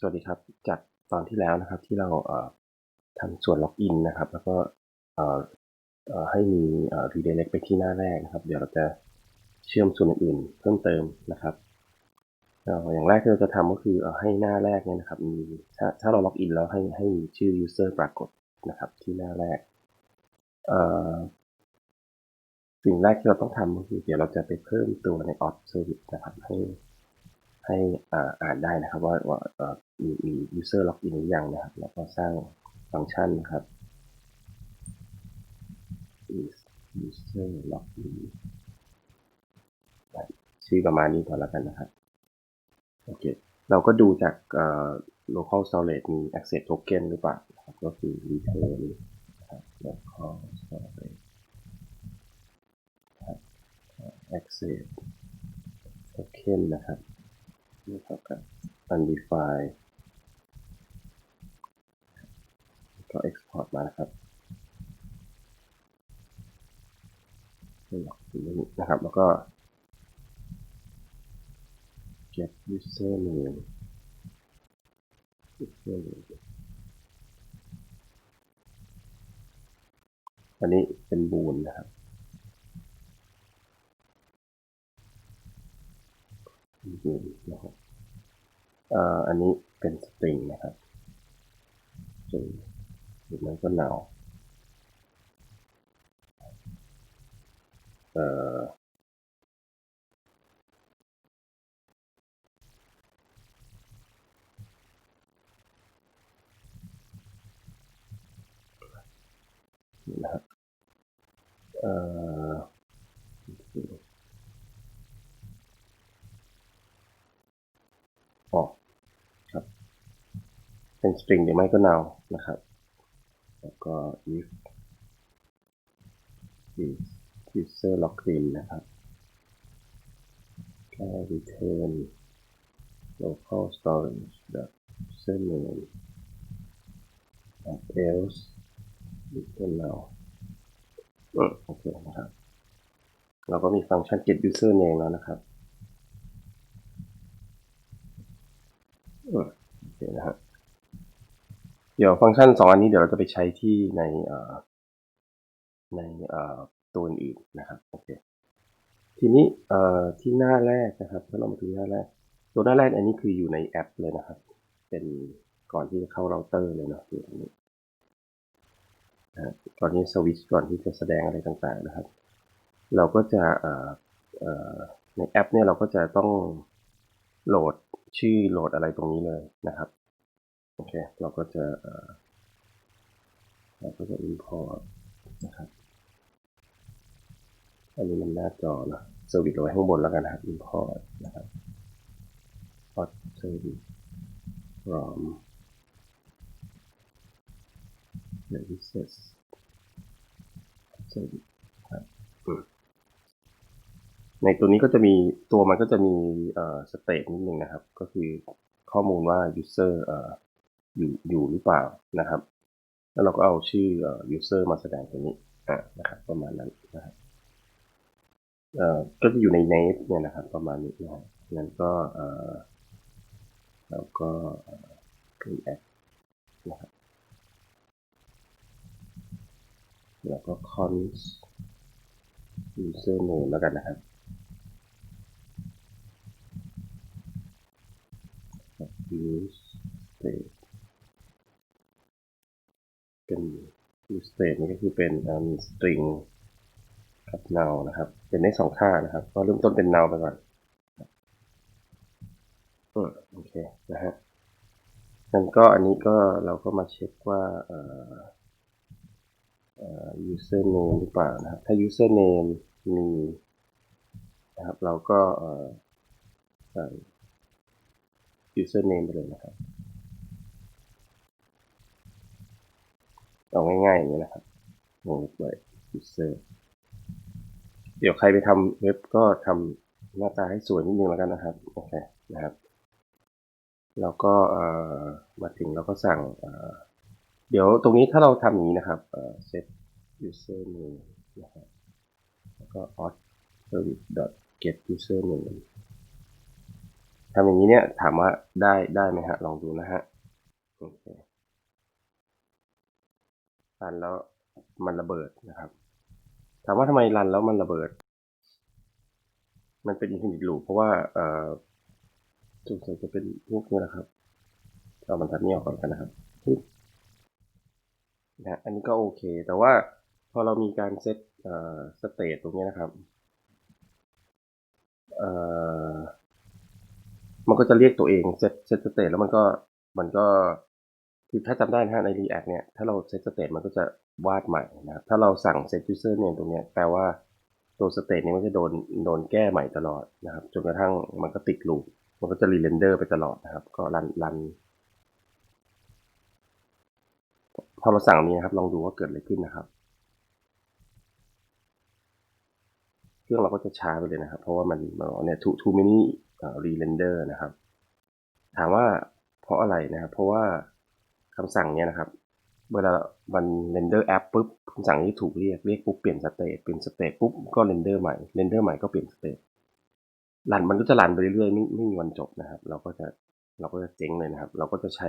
สวัสดีครับ จากตอนที่แล้วนะครับที่เราเทำส่วนล็อกอินนะครับ แล้วก็ให้มี redirect ไปที่หน้าแรกนะครับ เดี๋ยวเราจะเชื่อมส่วนอื่นๆเพิ่มเติมนะครับอย่างแรกที่เราจะทำก็คือให้หน้าแรกเนี่ยนะครับมีถ้าถ้าเราล็อกอินแล้วให้ให้มีชื่อ user ปรากฏนะครับที่หน้าแรก สิ่งแรกที่เราต้องทำก็คือเดี๋ยวเราจะไปเพิ่มตัวใน auth service นะครับให้ ให้อ่านได้นะครับว่าว่ามีมี user login หรือยังนะครับ แล้วก็สร้างฟังก์ชันนะครับ is user login ชื่อประมาณนี้ก่อนแล้วกันนะครับ โอเค เราก็ดูจาก local storage มี access token หรือเปล่านะครับ ก็คือ return นะครับ local storage access token นะครับ นี่เท่ากับ undefined ก็ export มานะครับนะครับ แล้วก็ get user name user name อันนี้เป็นบูนนะครับ บูนนะครับอันนี้เป็นสตริงนะครับสตริงหรือมันก็หนาวเอ่อนะครับเอ่อครับ เป็นสตริงหรือไม่ก็ null นะครับ แล้วก็ if is user login นะครับก็ return local storage username and else return null อืมโอเคนะครับ เราก็มีฟังก์ชัน get user name แล้วนะครับโอเคนะครับ เดี๋ยวฟังก์ชันสองอันนี้เดี๋ยวเราจะไปใช้ที่ในในตัวอื่นนะครับโอเคทีนี้ที่หน้าแรกนะครับถ้าเรามาดูหน้าแรก ตัวหน้าแรกอันนี้คืออยู่ในแอปเลยนะครับ เป็นก่อนที่จะเข้าเราเตอร์เลยเนาะตรงนี้นะฮะก่อนที่สวิตช์ก่อนที่จะแสดงอะไรต่างๆนะครับ เราก็จะในแอปเนี่ยเราก็จะต้องโหลดชื่อโหลดอะไรตรงนี้เลยนะครับ โอเค เราก็จะเราก็จะ import นะครับอันนี้มันหน้าจอนะเซอร์วิสเอาไว้ข้างบนแล้วกันนะครับ import นะครับ import service from services service ครับในตัวนี้ก็จะมีตัวมันก็จะมีเอ่อสเตทนิดนึงนะครับ ก็คือข้อมูลว่า user เอ่อ อยู่อยู่หรือเปล่านะครับ แล้วเราก็เอาชื่อ user มาแสดงตรงนี้อ่านะครับประมาณนั้นนะครับเอ่อก็จะอยู่ใน name เนี่ยนะครับ ประมาณนี้นะครับงั้นก็เอ่อแล้วก็เอ่อ react นะครับแล้วก็ cons user name แล้วกันนะครับ use state เป็น use state นี่ก็คือเป็นมี string กับ null นะครับ เป็นได้สองค่านะครับ ก็เริ่มต้นเป็น null ไปก่อนอโอเคนะฮะงั้นก็อันนี้ก็เราก็มาเช็คว่าเอ่อ user name หรือเปล่านะครับ ถ้า user name มีนะครับ เราก็ใส่ user name ไปเลยนะครับ เอาง่ายๆอย่างนี้นะครับวงเล็บไว้ user เดี๋ยวใครไปทำเว็บก็ทำหน้าตาให้สวยนิดนึงแล้วกันนะครับ โอเคนะครับ แล้วก็มาถึงเราก็สั่งเเดี๋ยวตรงนี้ถ้าเราทำอย่างนี้นะครับเอ่อ set user name นะครับแล้วก็ auth service get user name ทำอย่างนี้เนี่ยถามว่าได้ได้ไหมฮะ ลองดูนะฮะ โอเค รันแล้วมันระเบิดนะครับ ถามว่าทำไมรันแล้วมันระเบิด มันเป็นอินฟินิตลูปเพราะว่าเอ่อสงสัยจะเป็นพวกนี้นะครับ เอาบรรทัดนี้ออกก่อนกันนะครับนะฮะอันนี้ก็โอเค แต่ว่าพอเรามีการเซตเอ่อสเตตตรงนี้นะครับเอ่อมันก็จะเรียกตัวเองเซตเซตสเตตแล้วมันก็มันก็ คือถ้าจำได้นะฮะใน React เนี่ย ถ้าเราเซตสเตตมันก็จะวาดใหม่นะครับ ถ้าเราสั่ง set user name ตรงเนี้ยแปลว่าตัวสเตตนี้มันจะโดนโดนแก้ใหม่ตลอดนะครับ จนกระทั่งมันก็ติดลูป มันก็จะรีเรนเดอร์ไปตลอดนะครับ ก็รันรันพอเราสั่งนี้นะครับ ลองดูว่าเกิดอะไรขึ้นนะครับ เครื่องเราก็จะช้าไปเลยนะครับ เพราะว่ามันมันเนี่ย too too many เอ่อ re-render นะครับ ถามว่าเพราะอะไรนะครับ เพราะว่า คำสั่งเนี้ยนะครับ เวลามัน render app ปุ๊บคำสั่งนี้ถูกเรียกเรียกปุ๊บเปลี่ยนสเตตเปลี่ยนสเตตปุ๊บก็ render ใหม่ render ใหม่ก็เปลี่ยนสเตตรันมันก็จะรันไปเรื่อยๆไม่ไม่มีวันจบนะครับ เราก็จะเราก็จะเจ๊งเลยนะครับ เราก็จะใช้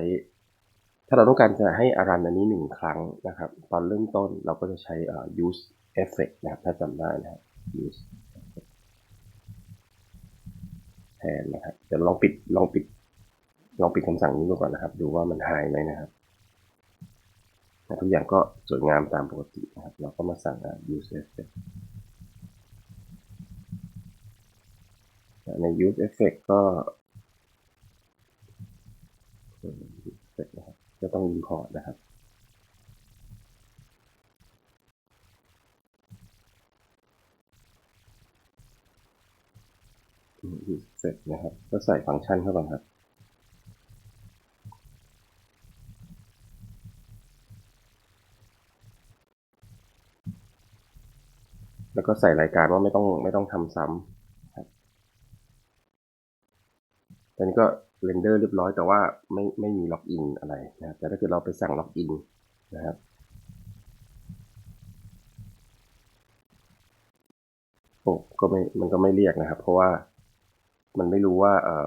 ถ้าเราต้องการจะให้อารันอันนี้หนึ่งครั้งนะครับ ตอนเริ่มต้นเราก็จะใช้เอ่อ use effect นะครับถ้าจำได้นะครับ use effect แทนนะครับเดี๋ยวลองปิดลองปิดลองปิดคำสั่งนี้ดูก่อนนะครับ ดูว่ามันหายไหมนะครับ ทุกอย่างก็สวยงามตามปกตินะครับ เราก็มาสั่งอะ use effect ใน use effect ก็ use effect นะครับจะต้อง import นะครับ use effect นะครับ ก็ใส่ฟังก์ชันเข้าไปครับ แล้ว ก็ใส่รายการว่าไม่ต้องไม่ต้องทำซ้ำครับตอนนี้ก็เรนเดอร์เรียบร้อยแต่ว่าไม่ไม่มีล็อกอินอะไรนะครับแต่ถ้าเกิดเราไปสั่งล็อกอินนะครับโอ้ก็ไม่มันก็ไม่เรียกนะครับ เพราะว่ามันไม่รู้ว่าเอ่อ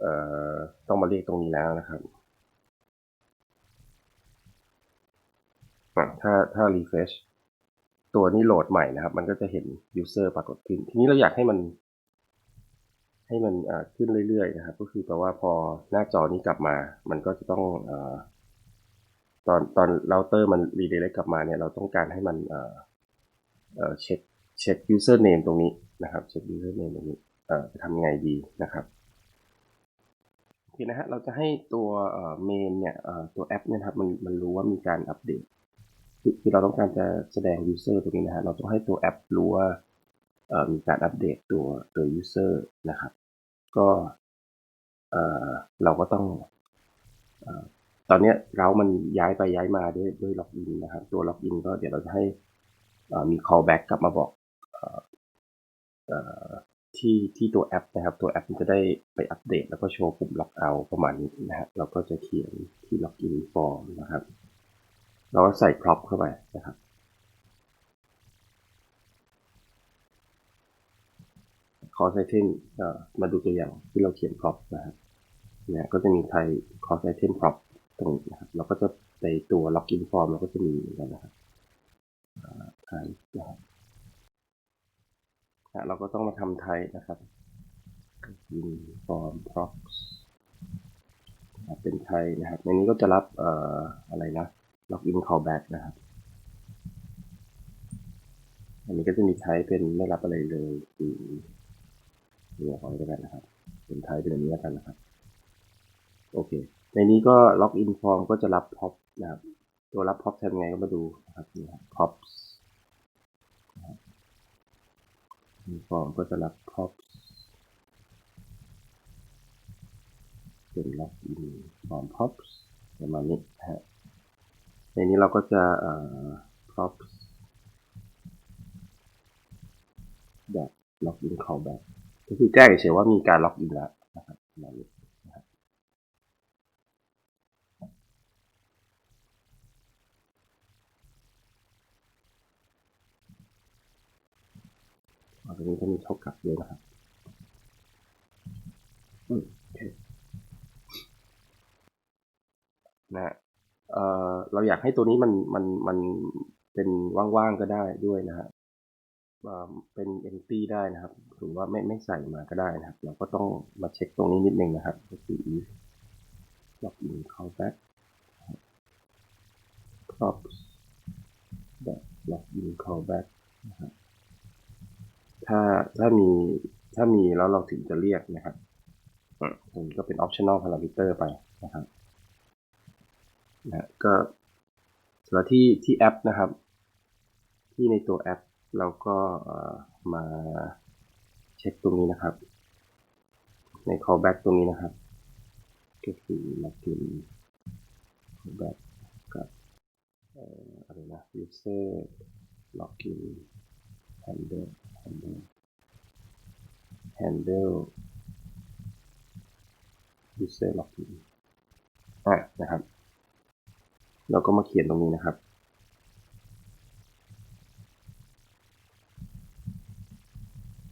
เอ่อต้องมาเรียกตรงนี้แล้วนะครับถ้าถ้า refresh ตัวนี้โหลดใหม่นะครับ มันก็จะเห็น user ปรากฏขึ้น ทีนี้เราอยากให้มัน ให้มันขึ้นเรื่อยๆนะครับ ก็คือแปลว่าพอหน้าจอนี้กลับมา มันก็จะต้องอตอนตอนเราเตอร์มัน redirect กลับมาเนี่ย เราต้องการให้มันเช็คเช็ค user name ตรงนี้นะครับเช็ค user name ตรงนี้จะทำไงดีนะครับโอเคนะฮะเราจะให้ตัวเอ่อ main เนี่ยตัวแอปเนี่ยนะครับมันมันรู้ว่ามีการอัปเดต คือเราต้องการจะแสดง user ตรงนี้นะฮะเราต้องให้ตัวแอปรู้ว่ามีการอัปเดตตัวตัว user นะครับ ก็เราก็ต้องอตอนนี้เรามันย้ายไปย้ายมาด้วยด้วยล็อกอินนะครับ ตัวล็อกอินก็เดี๋ยวเราจะให้มี callback กลับมาบอกออที่ที่ตัวแอปนะครับ ตัวแอปมันจะได้ไปอัปเดต แล้วก็โชว์ปุ่มล็อกเอาประมาณนี้นะฮะเราก็จะเขียนที่ล็อกอินฟอร์มนะครับ เราก็ใส่ prop เข้าไปนะครับ cost item เอ่อมาดูตัวอย่างที่เราเขียน prop นะครับเนี่ยก็จะมีไทย cost item prop ตรงนี้นะครับเราก็จะในตัว login form เราก็จะมีเหมือนกันนะครับไทยนะครับเราก็ต้องมาทำไทยนะครับ login form props เป็นไทยนะครับในนี้ก็จะรับเอ่ออะไรนะ login callback นะครับ อันนี้ก็จะมีไทยเป็นไม่รับอะไรเลยคือเดี๋ยวขอไว้นนะครับเป็นไทยเป็นแบบนี้แล้วกันนะครับ โอเค ในนี้ก็ล็อกอินฟอร์มก็จะรับพ็อปนะครับ ตัวรับพ็อปทำไงก็มาดูนะครับนี่ครับพ็อปอินฟอร์มก็จะรับพ็อปเป็นล็อกอินฟอร์มพ็อปประมาณนี้นะฮะ ในนี้เราก็จะเอ่อพ็อปแบบล็อกอิน callback ก็คือแจ้งเฉยว่ามีการล็อกอินแล้วนะครับนี้อันนี้ก็มีเท่ากับด้วยนะครับอืมโอเค นะฮะเอ่อ เราอยากให้ตัวนี้มันมันมันเป็นว่างๆก็ได้ด้วยนะฮะเป็น empty ได้นะครับหรือว่าไม่ไม่ใส่มาก็ได้นะครับ เราก็ต้องมาเช็คตรงนี้นิดนึงนะครับก็คือ login callback props login callback นะครับถ้าถ้ามีถ้ามีแล้วเราถึงจะเรียกนะครับอะตรงนี้ก็เป็น optional parameter ไปนะครับนะฮะก็ แล้วที่ที่แอปนะครับ ที่ในตัวแอปเราก็มาเช็คตรงนี้นะครับ ใน callback ตรงนี้นะครับก็คือ login callback กับเอ่ออะไรนะ user login handle handle handle user login อะนะครับ เราก็มาเขียนตรงนี้นะครับ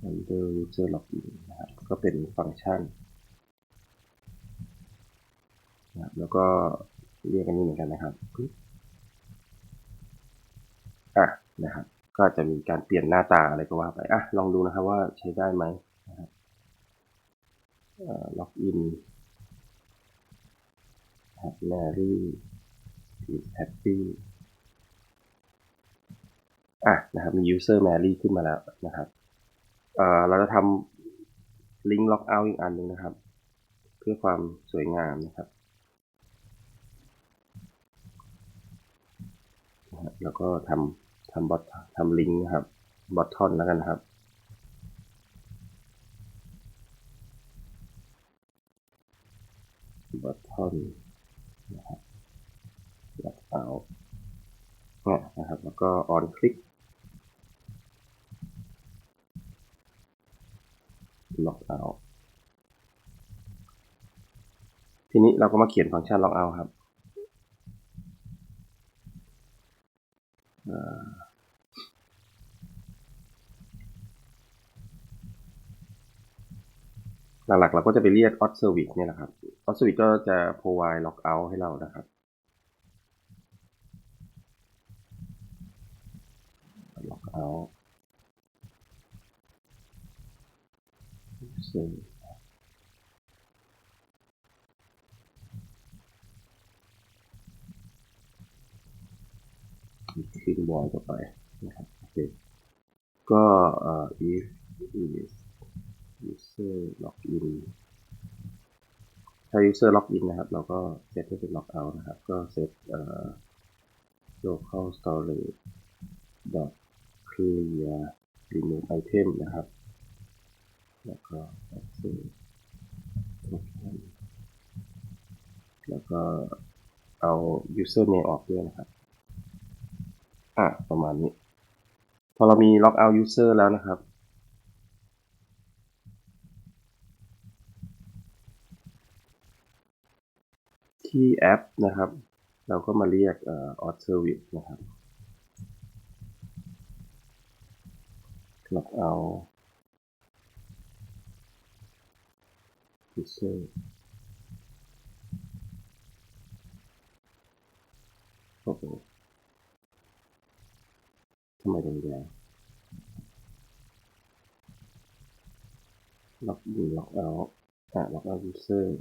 handle user login นะครับ ก็เป็นฟังก์ชันนะครับแล้วก็เรียกกันนี้เหมือนกันนะครับอะนะครับ ก็จะมีการเปลี่ยนหน้าตาอะไรก็ว่าไป อะ ลองดูนะครับว่าใช้ได้ไหมนะครับล็อกอิน Mary is happy อะนะครับมี user Mary ขึ้นมาแล้วนะครับเอ่อเราจะทำลิงก์ล็อกเอาท์อีกอันหนึ่งนะครับ เพื่อความสวยงามนะครับ แล้วก็ทำทำบอททำลิงก์นะครับบอททอนแล้วกันนะครับบอททอนนะครับ เอาเนี่ยนะครับ แล้วก็ on click ล็อกเอาทีนี้เราก็มาเขียนฟังก์ชันล็อกเอาครับหลักๆเราก็จะไปเรียก auth service เนี่ยนะครับ auth service ก็จะ provide log out ให้เรานะครับ log out user ขึ้นบอยต่อไปนะครับโอเคก็เอ่อ if is user login ถ้า user login นะครับ เราก็เซตให้เป็น log out นะครับ ก็เซตเอ่อ local storage dot clear remove item นะครับ แล้วก็ access token แล้วก็เอา user name ออกด้วยนะครับ อะ ประมาณนี้ พอเรามี log out user แล้วนะครับ ที่แอปนะครับ เราก็มาเรียก auth service นะครับ หลอกเอาพิเซอร์โอ้โหทำไมถึงแย่ล็อกอินล็อกเอาอ่าล็อกเอาพิเซอร์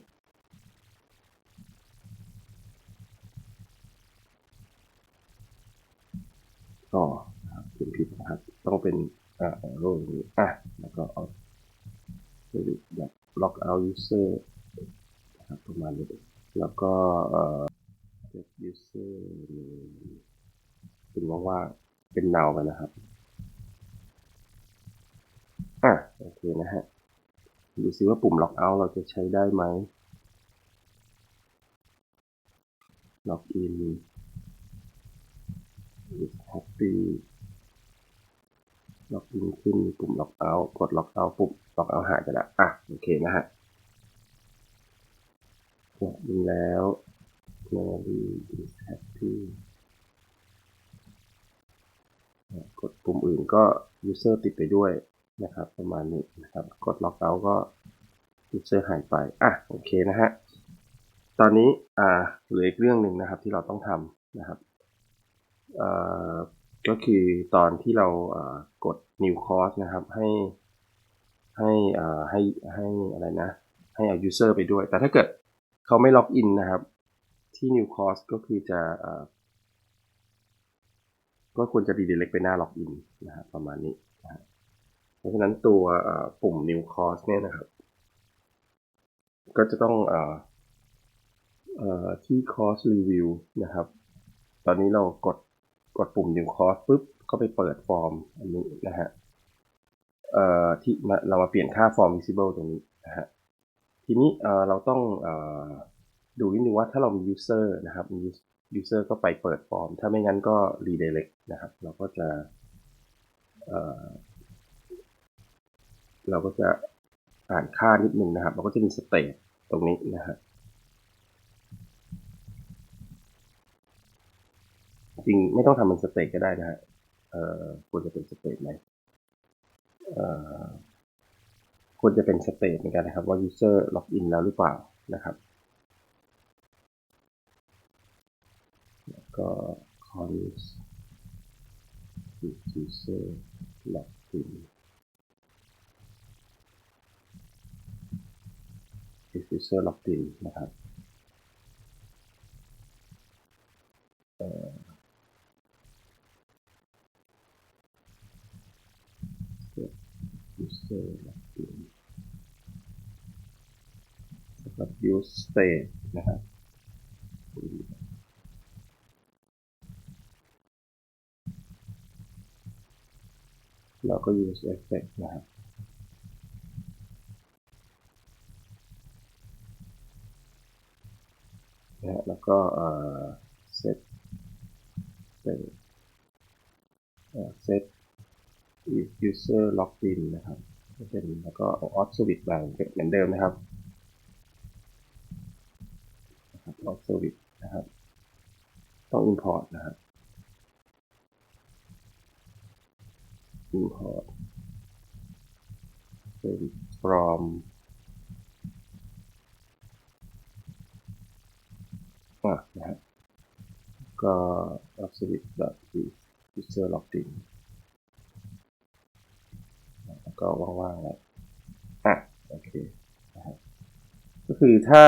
นะครับเขียนผิดนะครับ ต้องเป็นอ่า โรอย่างนี้อะแล้วก็เอา service แบบ log out user นะครับประมาณนี้แล้วก็เอ่อ get user เป็นว่างๆเป็นเนากันนะครับอะโอเคนะฮะดูซิว่าปุ่ม log out เราจะใช้ได้ไหม log in is happy log in ขึ้นมีปุ่ม log out กด log out ปุ่ม log out หายไปแล้วอะโอเคนะฮะกดดูแล้ว Mary is happy อ่กดปุ่มอื่นก็ user ติดไปด้วยนะครับ ประมาณนี้นะครับ กด log out ก็ user หายไปอะโอเคนะฮะตอนนี้อ่าเหลืออีกเรื่องหนึ่งนะครับที่เราต้องทำนะครับเอ่อก็คือตอนที่เรา กด new course นะครับ ให้ให้อ่าให้ให้อะไรนะ ให้เอา user ไปด้วย แต่ถ้าเกิดเขาไม่ล็อกอินนะครับ ที่ new course ก็คือจะอ่อก็ควรจะ redirect ไปหน้าล็อกอินนะครับประมาณนี้นะเพราะฉะนั้นตัวปุ่ม new course เนี่ยนะครับ ก็จะต้องอที่ course review นะครับ ตอนนี้เรากดกดปุ่ม new course ปุ๊บ ก็ไปเปิดฟอร์มอันนี้นะฮะเอ่อที่มาเรามาเปลี่ยนค่า form visible ตรงนี้นะฮะทีนี้เอ่อเราต้องเอ่อดูนิดนึงว่าถ้าเรามี user นะครับมี user ก็ไปเปิดฟอร์ม ถ้าไม่งั้นก็ redirect นะครับ เราก็จะเอ่อเราก็จะอ่านค่านิดนึงนะครับ เราก็จะมี state ตรงนี้นะฮะจริงไม่ต้องทำเป็นสเตจก็ได้นะฮะ ควรจะเป็นสเตจไหมเอ่อควรจะเป็นสเตจเหมือนกันนะครับว่า user ล็อกอินแล้วหรือเปล่านะครับ แล้วก็ cons user login user login นะครับ user login สำหรับ use state นะครับเราก็ use effect นะครับนะฮะแล้วก็เอ่อ set state เอ่อ set if user login นะครับก็เป็นแล้วก็ auth service มาเหมือนเดิมนะครับ auth service นะครับ ต้อง import นะครับ import service from อะนะฮะก็ auth service user login ก็ว่างๆเลยอะโอเคนะครับก็คือถ้า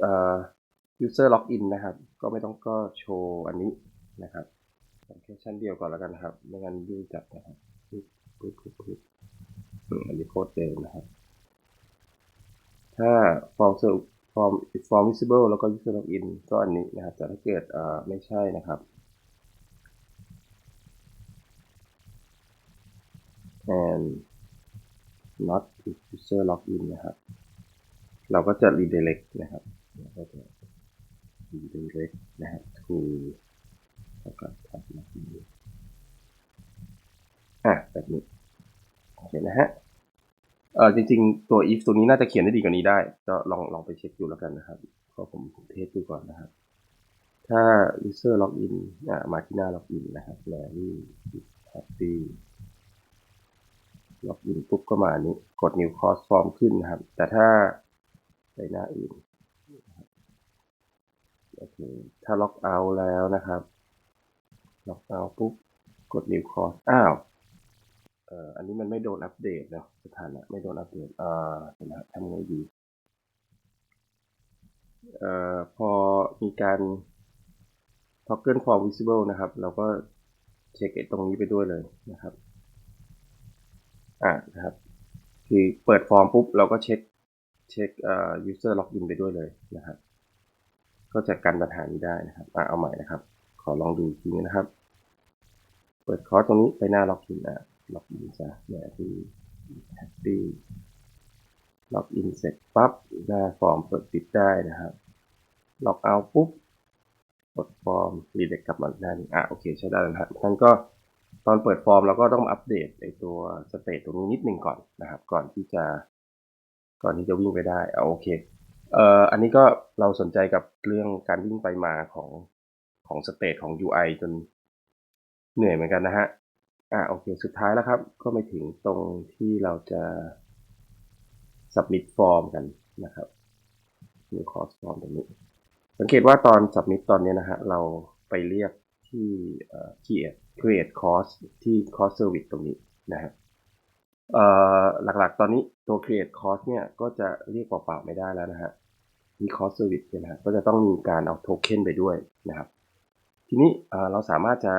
เอ่อ user login นะครับ ก็ไม่ต้องก็โชว์อันนี้นะครับแค่ชั้นเดียวก่อนแล้วกันนะครับ ไม่งั้นยุ่งจัดนะครับปึ๊บปึ๊บปึ๊บปึ๊บอันนี้โคตรเดิมนะครับ ถ้า form ser- form form visible แล้วก็ user login ก็อันนี้นะครับ แต่ถ้าเกิดเอ่อไม่ใช่นะครับ and not if user login นะครับ เราก็จะ redirect นะครับเราก็จะ redirect นะครับ to แล้วก็ทำแบบนี้อะแบบนี้โอเคนะฮะเออจริง ๆ ตัว if ตัวนี้น่าจะเขียนได้ดีกว่านี้ได้ ก็ลองลองไปเช็คดูแล้วกันนะครับก็ผมเทสดูก่อนนะครับ ถ้า user login อะมาที่หน้า login นะครับ Larry happy ล็อกอินปุ๊บก็มาอันนี้ กด new course form ขึ้นนะครับ แต่ถ้าไปหน้าอื่นโอเคถ้าล็อกเอาแล้วนะครับ ล็อกเอาปุ๊บ กด new course อ้าวเอ่ออันนี้มันไม่โดนอัปเดตเนาะสถานะไม่โดนอัปเดตเอ่อเดี๋ยวนะทำไงดีเอ่อพอมีการ toggle form visible นะครับ เราก็เช็คตรงนี้ไปด้วยเลยนะครับ อ่านะครับ คือเปิดฟอร์มปุ๊บเราก็เช็คเช็คเอ่อ user login ไปด้วยเลยนะครับ ก็จะกันปัญหานี้ได้นะครับอ่าเอาใหม่นะครับ ขอลองดูทีนึงนะครับ เปิดคอร์สตรงนี้ไปหน้า login อะ login จ้ะเนี่ยที่ happy login เสร็จปั๊บหน้าฟอร์มเปิดปิดได้นะครับ log out ปุ๊บกดฟอร์ม redirect กลับมาหน้านี้อะโอเคใช้ได้แล้วนะครับท่านก็ ตอนเปิดฟอร์มเราก็ต้องอัปเดตไอตัวสเตตตรงนี้นิดหนึ่งก่อนนะครับ ก่อนที่จะ ก่อนที่จะวิ่งไปได้เอาโอเคเอ่ออันนี้ก็เราสนใจกับเรื่องการวิ่งไปมาของของสเตตของ UI จนเหนื่อยเหมือนกันนะฮะอ่าโอเค สุดท้ายแล้วครับ ก็ไปถึงตรงที่เราจะ submit form กันนะครับ new course form ตรงนี้ สังเกตว่าตอน submit ตอนเนี้ยนะฮะเราไปเรียกที่เอ่อ create create cost ที่ cost service ตรงนี้นะฮะเอ่อหลักๆ ตอนนี้ตัว create cost เนี่ย ก็จะเรียกเปล่าๆไม่ได้แล้วนะฮะ มี cost service เนี่ยนะฮะ ก็จะต้องมีการเอาโทเค็นไปด้วยนะครับ ทีนี้เราสามารถจะ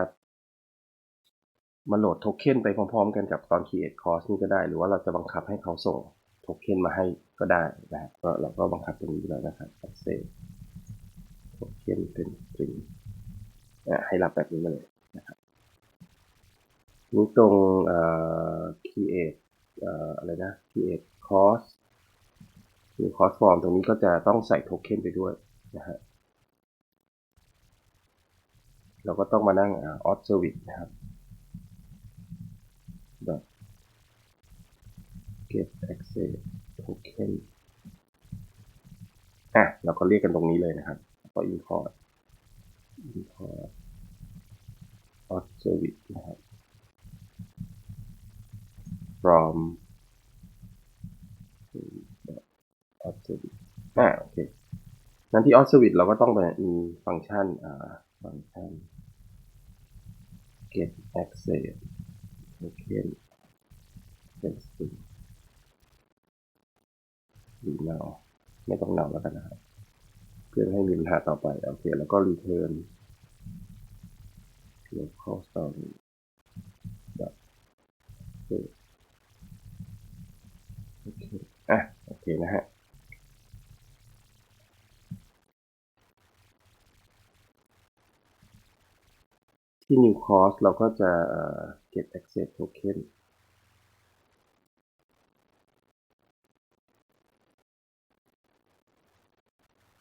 มาโหลดโทเค็นไปพร้อมๆ กันกับตอน create cost นี่ก็ได้ หรือว่าเราจะบังคับให้เขาส่งโทเค็นมาให้ก็ได้นะครับก็เราก็บังคับตรงนี้แล้วนะครับ access โทเค็นเป็นสตริงให้รับแบบนี้มาเลย นี่ตรงเอ่อ create เอ่ออะไรนะ create cost หรือ cost form ตรงนี้ก็จะต้องใส่โทเค็นไปด้วยนะฮะเราก็ต้องมานั่งอ่า auth service นะครับ get access token อะเราก็เรียกกันตรงนี้เลยนะครับ ก็ import import auth service นะครับ from auth service อ่าโอเคนั้นที่ auth service เราก็ต้องไปมีฟังก์ชันอ่าฟังก์ชัน get access token เป็นสตริงหรือเนาไม่ต้องเนาแล้วกันนะครับ เพื่อให้มีปัญหาต่อไป โอเค แล้วก็ return local story dot save โอเค อะ โอ เคนะฮะที่ new cost เราก็จะเอ่อ get access token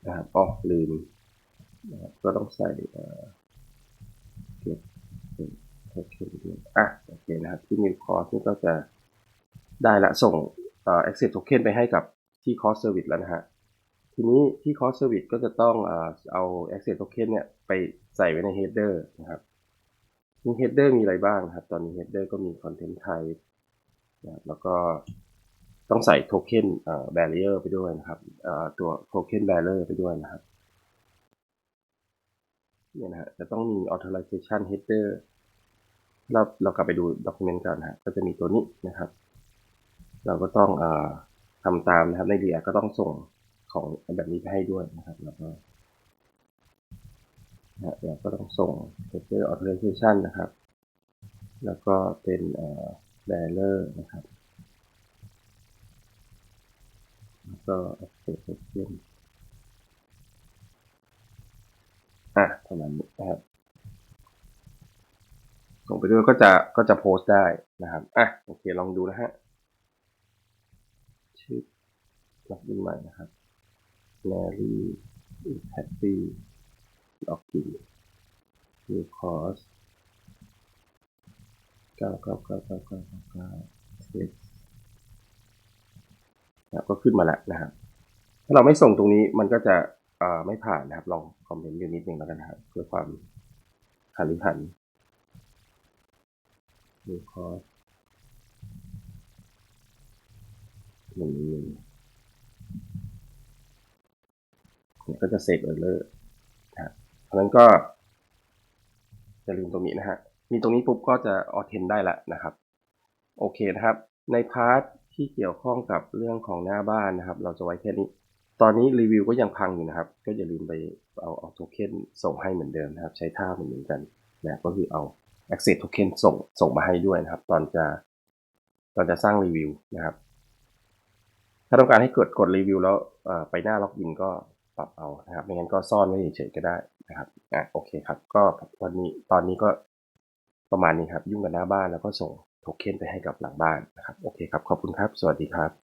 นะครับอ๋อลืมนะก็ต้องใส่เอ่อ get token ด้วยอะโอเคนะครับ ที่ new cost นี่ก็จะได้ละส่ง access token ไปให้กับ ที่ cost service แล้วนะฮะ ทีนี้ที่ cost service ก็จะต้องเอ่อเอา access token เนี่ยไปใส่ไว้ใน header นะครับมี header มีอะไรบ้างครับ ตอนนี้ header ก็มี content type นะแล้วก็ต้องใส่ token เอ่อ barrier ไปด้วยนะครับตัว token barrier ไปด้วยนะครับเนี่ยนะฮะจะต้องมี authorization header เราเรากลับไปดู document กันนะฮะก็จะมีตัวนี้นะครับ เราก็ต้องอ่อ ทำตามนะครับใน React ก็ต้องส่งของแบบนี้ไปให้ด้วยนะครับ แล้วก็นะเราก็ต้องส่ง header authorization นะครับ แล้วก็เป็นเอ่อ bearer นะครับ แล้วก็ access token อะประมาณนี้นะครับ ส่งไปด้วยก็จะก็จะโพสต์ได้นะครับ อะ โอเค ลองดูนะฮะ ชื่อ ล็อกอินใหม่นะครับ Mary is happy login new course เก้าเก้าเก้าเก้าเก้าเก้าเซ็ตนะก็ขึ้นมาแล้วนะครับ ถ้าเราไม่ส่งตรงนี้มันก็จะไม่ผ่านนะครับ ลองคอมเมนต์อยู่นิดนึงแล้วกันครับเพื่อความหันหรือหัน new course หนึ่งหนึ่ง เนี่ยก็จะเซฟเออร์เลอร์นะครับเพราะนั้นก็อย่าลืมตรงนี้นะฮะ มีตรงนี้ปุ๊บก็จะออเทนได้ล้วนะครับ โอเคนะครับ ในพาร์ทที่เกี่ยวข้องกับเรื่องของหน้าบ้านนะครับ เราจะไว้แค่นี้ ตอนนี้รีวิวก็ยังพังอยู่นะครับ ก็อย่าลืมไปเอาเอาโทเค็นส่งให้เหมือนเดิมนะครับ ใช้ท่าเหมือนกันนะก็คือเอา access token ส่งส่งมาให้ด้วยนะครับ ตอนจะตอนจะสร้างรีวิวนะครับ ถ้าต้องการให้เกิดกดรีวิวแล้วไปหน้าล็อกอินก็ ปรับเอานะครับไม่งั้นก็ซ่อนไว้เฉยๆก็ได้นะครับอะโอเคครับ ก็วันนี้ตอนนี้ก็ประมาณนี้ครับ ยุ่งกับหน้าบ้านแล้วก็ส่งโทเค็นไปให้กับหลังบ้านนะครับ โอเคครับ ขอบคุณครับ สวัสดีครับ